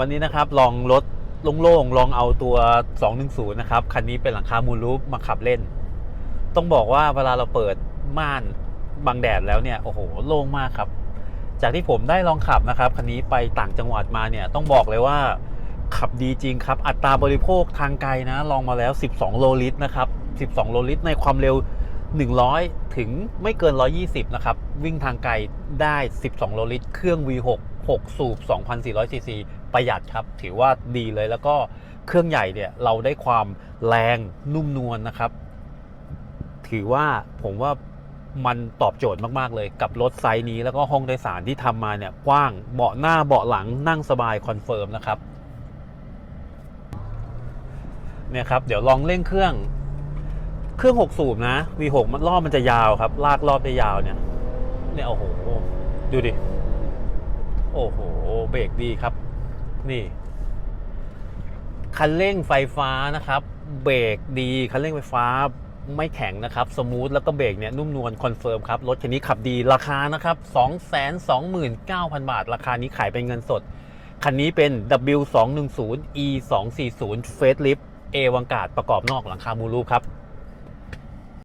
วันนี้นะครับลองรถโล่งๆลองเอาตัว 210 นะครับ คันนี้เป็นหลังคามูลรูปมาขับเล่น ต้องบอกว่าเวลาเราเปิดม่านบังแดดแล้วเนี่ย โอ้โห โล่งมากครับ จากที่ผมได้ลองขับนะครับ คันนี้ไปต่างจังหวัดมาเนี่ย ต้องบอกเลยว่าขับดีจริงครับ อัตราบริโภคทางไกลนะ ลองมาแล้ว 12 โลลิตรนะครับ 12 โลลิตรในความเร็ว 100 ถึงไม่เกิน 120 นะครับ วิ่งทางไกลได้ 12 โลลิตร เครื่อง V6 6 สูบ 2,400 ซีซี ประหยัดครับ ถือว่าดีเลยแล้วก็เครื่องใหญ่เนี่ย เราได้ความแรงนุ่มนวลนะครับ ถือว่าผมว่ามันตอบโจทย์มาก ๆ เลยกับรถไซส์นี้แล้วก็ห้องโดยสารที่ทำมาเนี่ย กว้างเบาะหน้าเบาะหลังนั่งสบายคอนเฟิร์มนะครับเนี่ยครับ เดี๋ยวลองเร่งเครื่อง เครื่อง 6 สูบนะ V6 มันรอบมันจะยาวครับ ลากรอบได้ยาวเนี่ย เนี่ยโอ้โห ดูดิ โอ้โห เบรกดีครับ นี่ คันเร่งไฟฟ้านะครับ เบรกดี คันเร่งไฟฟ้าไม่แข็งนะครับ สมูทแล้วก็เบรกเนี่ยนุ่มนวลคอนเฟิร์มครับ รถคันนี้ขับดีราคานะครับ 229,000 บาท ราคานี้ขายเป็นเงินสด คันนี้เป็น W210 E240 Facelift เอวังกาดประกอบนอกหลังคามูรูปครับ